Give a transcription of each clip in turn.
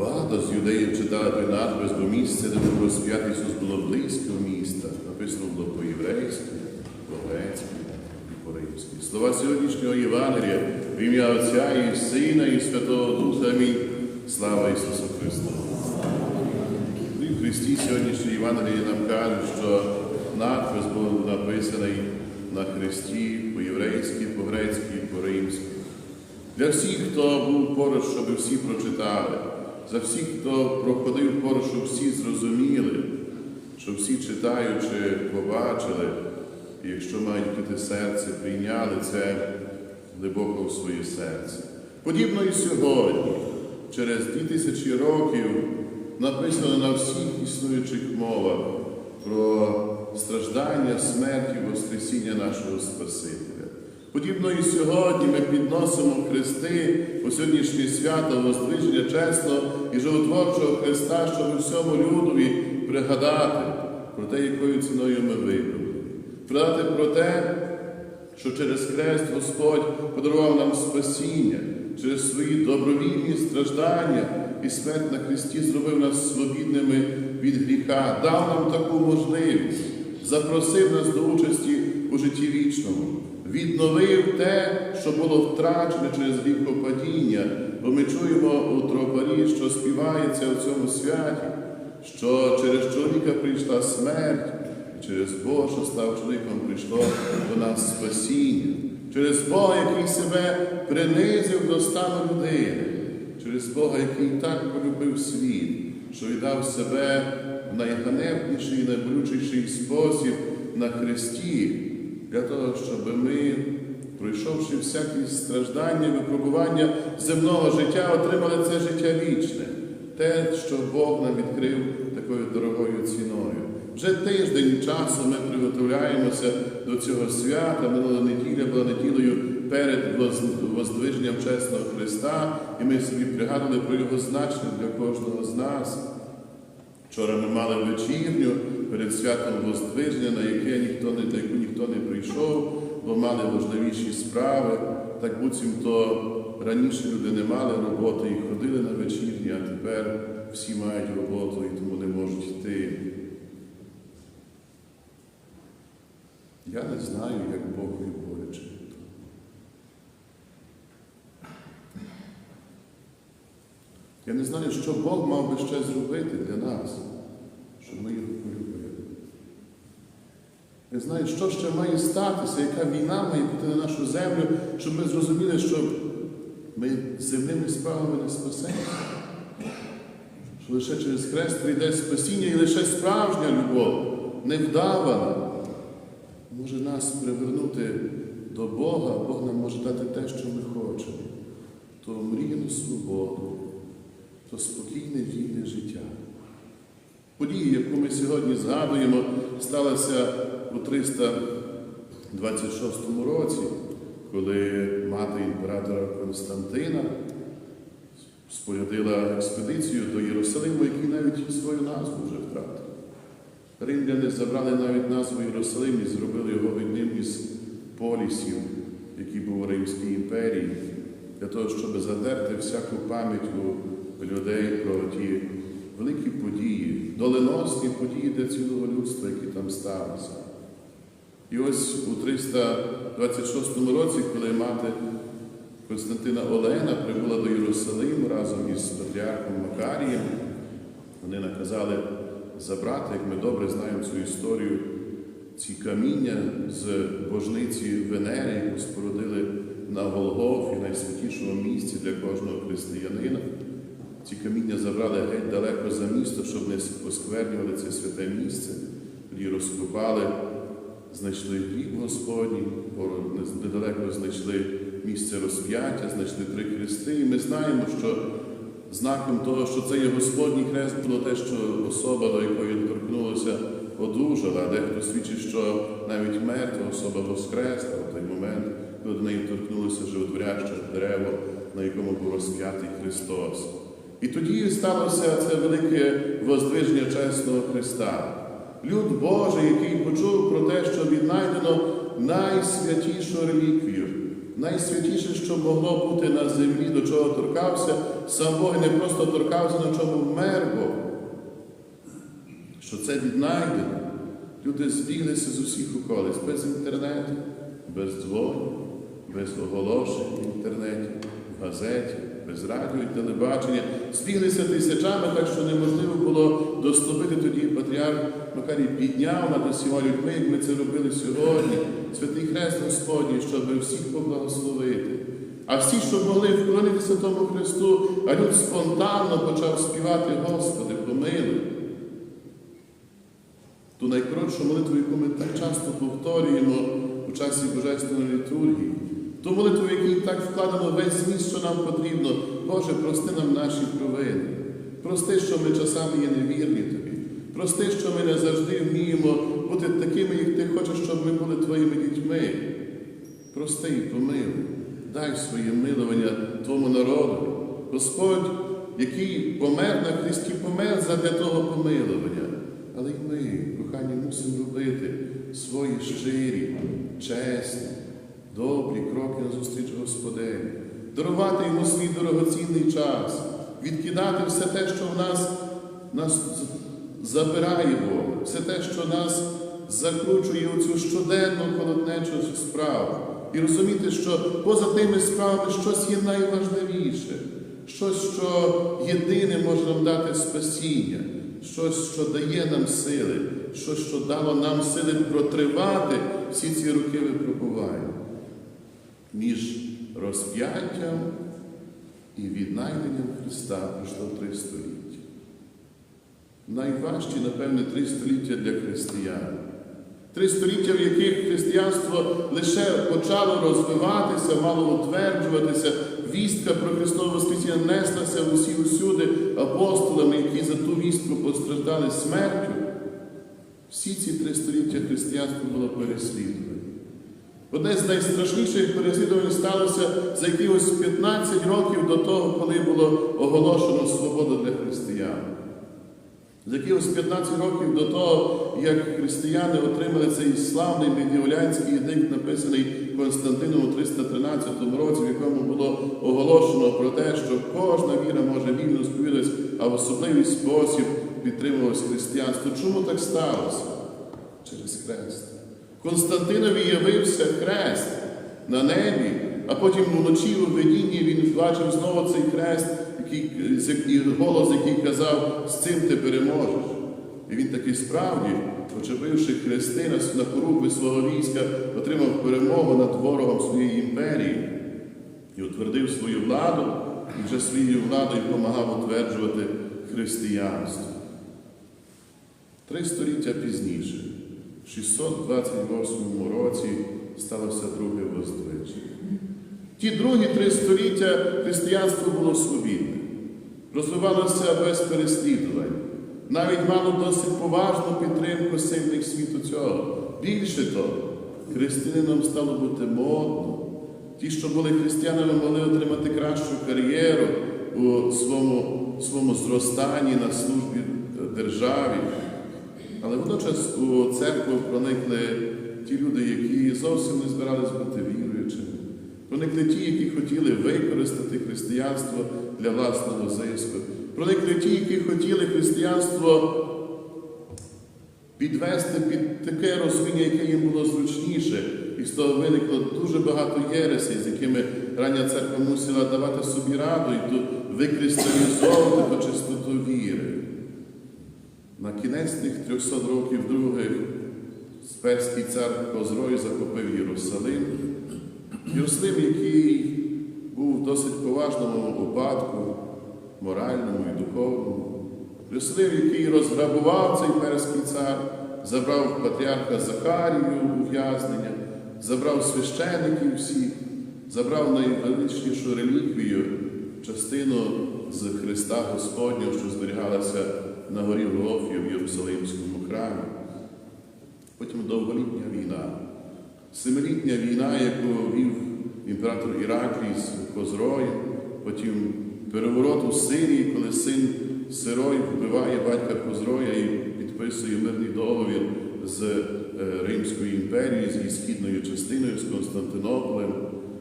Багато з юдеїв читали той надпис, бо місце, де був розп'ятий Ісус було близько міста. Написано було по-єврейськи, по-грецьки і по-римськи. Слова сьогоднішнього Євангелія в ім'я Отця і Сина, і Святого Духа. Амінь. Слава Ісусу Христу! І в Христі сьогоднішнє Євангеліє нам каже, що надпис був написаний на Христі по-єврейськи, по-грецьки по-римськи. Для всіх, хто був поруч, щоб всі прочитали, за всіх, хто проходив поруч, щоб всі зрозуміли, щоб всі читаючи, побачили, і якщо мають бути серце, прийняли це глибоко в своє серце. Подібно і сьогодні, через дві тисячі років, написано на всіх існуючих мовах про страждання, смерть і Воскресіння нашого Спасителя. Подібно і сьогодні ми підносимо хрести у сьогоднішнє свято Воздвиження чесного і животворчого Христа, щоб всьому людові пригадати про те, якою ціною ми вибрали. Пригадати про те, що через хрест Господь подарував нам спасіння, через свої добровільні страждання і смерть на Христі зробив нас свобідними від гріха, дав нам таку можливість, запросив нас до участі у житті вічному, відновив те, що було втрачене через гріхопадіння, бо ми чуємо у тропарі, що співається у цьому святі, що через чоловіка прийшла смерть, через Бога, що став чоловіком, прийшло до нас спасіння, через Бога, який себе принизив до стану людини, через Бога, який так полюбив світ, що віддав себе в найганебніший, найболючіший спосіб на Христі, для того, щоб ми, пройшовши всякі страждання, випробування земного життя, отримали це життя вічне, те, що Бог нам відкрив такою дорогою ціною. Вже тиждень часу ми приготовляємося до цього свята. Минула неділя була неділею перед воздвиженням чесного Христа, і ми собі пригадували про його значення для кожного з нас. Вчора ми мали вечірню перед святом Воздвиження, на яке ніхто не, яку ніхто не прийшов, бо мали важливіші справи. Так буцімто раніше люди не мали роботи і ходили на вечірні, а тепер всі мають роботу і тому не можуть йти. Я не знаю, як Богові боляче. Я не знаю, що Бог мав би ще зробити для нас, щоб ми його полюбили. Я знаю, що ще має статися, яка війна має бути на нашу землю, щоб ми зрозуміли, що ми земними справами не спасемося. Що лише через хрест прийде спасіння і лише справжня любов, невдавана, може нас привернути до Бога, Бог нам може дати те, що ми хочемо, то мрійну свободу, то спокійне вільне життя. Подія, яку ми сьогодні згадуємо, сталася у 326 році, коли мати імператора Константина спорядила експедицію до Єрусалиму, який навіть свою назву вже втратив. Римляни забрали навіть назву Єрусалим і зробили його одним із полісів, який був у Римській імперії, для того, щоб задерти всяку пам'ять у людей про ті великі події, доленосні події для цілого людства, які там сталися. І ось у 326 році, коли мати Константина Олена прибула до Єрусалиму разом із патріархом Макарієм, вони наказали забрати, як ми добре знаємо цю історію, ці каміння з божниці Венери, яку спорудили на Голгофі, найсвятішому місці для кожного християнина. Ці каміння забрали геть далеко за місто, щоб не осквернювали це святе місце. Тоді розкопали, знайшли гріб Господній, недалеко знайшли місце розп'яття, знайшли три хрести. І ми знаємо, що знаком того, що це є Господній хрест, було те, що особа, до якої він торкнулося, одужала. Дехто свідчить, що навіть мертва особа воскресла в той момент, коли до неї торкнулося животворяще дерево, на якому був розп'ятий Христос. І тоді сталося це велике воздвиження чесного Христа. Люд Божий, який почув про те, що віднайдено найсвятішу реліквію, найсвятіше, що могло бути на землі, до чого торкався, сам Бог не просто торкався, на чому вмер Бог. Що це віднайдено. Люди збіглися з усіх околиць, без інтернету, без дзвонів, без оголошень в інтернеті, в газеті, без радіо і телебачення. Збіглися тисячами, так що неможливо було доступити тоді патріарх Макарій підняв над усіма людьми, як ми це робили сьогодні, святий Хрест Господній, щоб всіх поблагословити. А всі, що могли вклонитися тому Христу, а люд спонтанно почав співати Господи, помилуй. Ту найкоротшу молитву, яку ми так часто повторюємо у часі Божественної літургії, ту молитву, в якій так вкладено весь зміст, що нам потрібно. Боже, прости нам наші провини. Прости, що ми часами є невірні Тобі. Прости, що ми не завжди вміємо бути такими, як Ти хочеш, щоб ми були Твоїми дітьми. Прости і помилуй, дай своє милування Твому народу. Господь, який помер на Христі, помер задля того помилування. Але й ми, кохані, мусимо робити свої щирі, чесні, добрі кроки на зустріч Господеві, дарувати йому свій дорогоцінний час, відкидати все те, що в нас, нас забирає Бог, все те, що нас закручує у цю щоденну колотнечу справу. І розуміти, що поза тими справами щось є найважливіше, щось, що єдине може нам дати спасіння, щось, що дає нам сили, щось, що дало нам сили протривати всі ці роки випробування між розп'яттям і віднайденням Христа пройшло три століття. Найважчі, напевне, три століття для християн. Три століття, в яких християнство лише почало розвиватися, мало утверджуватися, вістка про Христове Воскресіння неслася усі усюди апостолами, які за ту вістку постраждали смертю. Всі ці три століття християнство було переслідуване. Одне з найстрашніших переслідувань сталося за якихось 15 років до того, коли було оголошено свободу для християн. За якихось 15 років до того, як християни отримали цей славний медіолянський едикт, написаний Константином у 313 році, в якому було оголошено про те, що кожна віра може вільно сповідатися, а в особливий спосіб підтримувалось християнство. Чому так сталося? Через хрест. Константинові явився хрест на небі, а потім вночі у видінні він бачив знову цей хрест, який, голос, який казав, з цим ти переможеш. І він таки справді, очепивши хрести на- на свого війська, отримав перемогу над ворогом своєї імперії і утвердив свою владу, і вже своєю владою допомагав утверджувати християнство. Три століття пізніше, 628 році, сталося друге воздвиження. Ті другі три століття християнство було свобідне, розвивалося без переслідувань, навіть мало досить поважну підтримку сильних світу цього. Більше того, християнином стало бути модно. Ті, що були християнами, могли отримати кращу кар'єру у своєму, своєму зростанні на службі державі. Але водночас у церкву проникли ті люди, які зовсім не збирались бути віруючими. Проникли ті, які хотіли використати християнство для власного зиску. Проникли ті, які хотіли християнство підвести під таке розуміння, яке їм було зручніше. І з того виникло дуже багато єресей, з якими рання церква мусила давати собі раду і викристалізовувати ту чистоту. На кінець тих 300 років других перський цар Козрой захопив Єрусалим. Єрусалим, який був в досить поважному упадку, моральному і духовному. Єрусалим, який розграбував цей перський цар, забрав патріарха Захарію ув'язнення, забрав священиків всіх, забрав найвеличнішу реліквію, частину з Христа Господнього, що зберігалася на горі Голофі в Єрусалимському храмі. Потім довголітня війна. Семилітня війна, яку вів імператор Іраклій з Козроєм, потім переворот у Сирії, коли син Сирой вбиває батька Козроя і підписує мирний договір з е, Римською імперією, з її східною частиною, з Константинополем.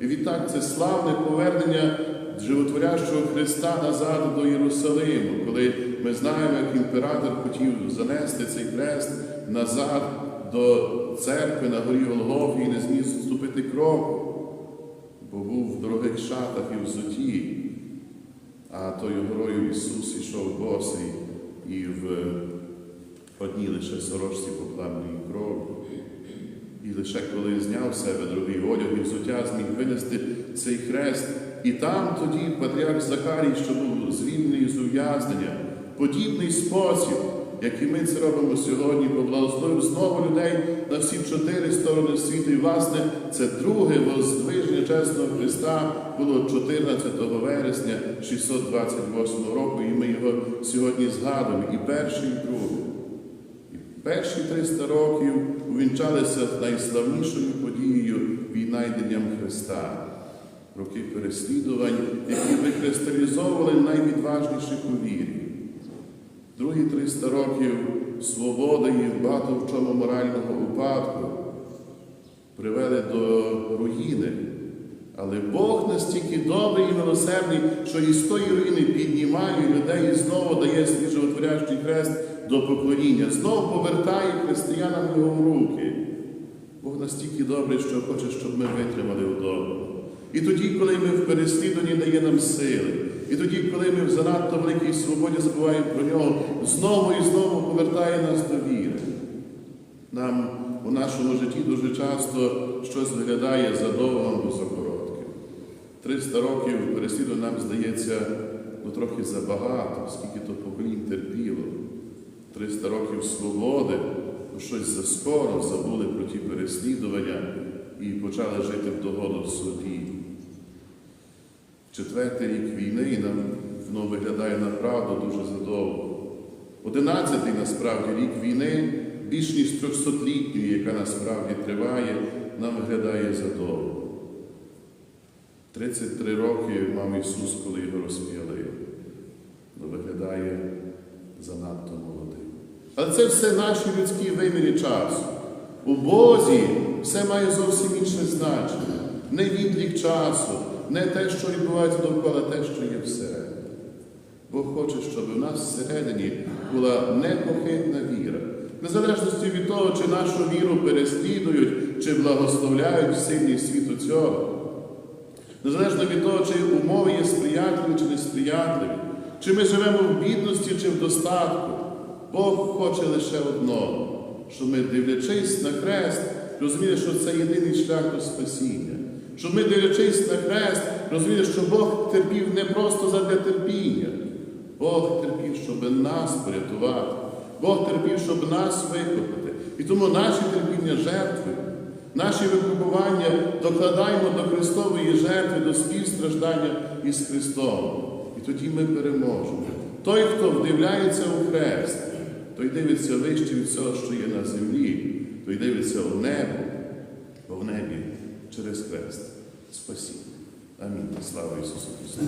І відтак це славне повернення животворящого Христа назад до Єрусалиму, коли ми знаємо, як імператор хотів занести цей хрест назад до церкви на горі Голгофі і не зміг ступити кроку, бо був в дорогих шатах і в взуті. А тою горою Ісус ішов босий і в одній лише сорочці покладеної кров'ю. І лише коли зняв себе другий одяг і взуття, зміг винести цей хрест. І там тоді патріарх Захарій, що був звільнений з ув'язнення, подібний спосіб, як і ми це робимо сьогодні, поблагословив знову людей на всі чотири сторони світу. І, власне, це друге воздвиження чесного Христа було 14 вересня 628 року, і ми його сьогодні згадуємо, і перший, і другий. Перші 300 років увінчалися найславнішою подією віднайденням Христа. Роки переслідувань, які викристалізовували найвідважніших у вірі. Другі 300 років свободи і багато в чому морального упадку привели до руїни. Але Бог настільки добрий і милосердний, що із тої руїни піднімає людей і знову дає свій хрест до поклоніння, знову повертає християнам його в руки. Бог настільки добрий, що хоче, щоб ми витримали вдома. І тоді, коли ми в переслідуванні дає нам сили, і тоді, коли ми в занадто великій свободі забуваємо про нього, знову і знову повертає нас до віри. Нам у нашому житті дуже часто щось виглядає задовгим або закоротким. 300 років переслідувань нам здається ну, трохи забагато, скільки то поколінь терпіло. 300 років свободи, ну, щось заскоро забули про ті переслідування і почали жити в догоду. Четвертий рік війни нам воно виглядає направду дуже задовго. Одинадцятий насправді рік війни, більш ніж трьохсотлітньої, яка насправді триває, нам виглядає задовго. 33 роки мав Ісус, коли його розп'яли. Ну, виглядає занадто молодим. Але це все наші людські вимірі часу. У Бозі все має зовсім інше значення. Не відлік часу, не те, що відбувається довкола, те, що є всередині. Бог хоче, щоб у нас всередині була непохитна віра. Незалежності від того, чи нашу віру переслідують, чи благословляють сильний світу цього. Незалежно від того, чи умови є сприятливі, чи несприятливі, чи ми живемо в бідності, чи в достатку. Бог хоче лише одного, щоб ми, дивлячись на хрест, розуміли, що це єдиний шлях до спасіння. Щоб ми, дивлячись на хрест, розуміли, що Бог терпів не просто задля терпіння. Бог терпів, щоб нас порятувати. Бог терпів, щоб нас викупити. І тому наші терпіння жертви, наші випробування докладаємо до Христової жертви, до співстраждання із Христом. І тоді ми переможемо. Той, хто вдивляється у хрест, той дивиться вище від всього, що є на землі, той дивиться в небо, бо в небі через хрест. Спасіння. Амінь. Слава Ісусу Христу.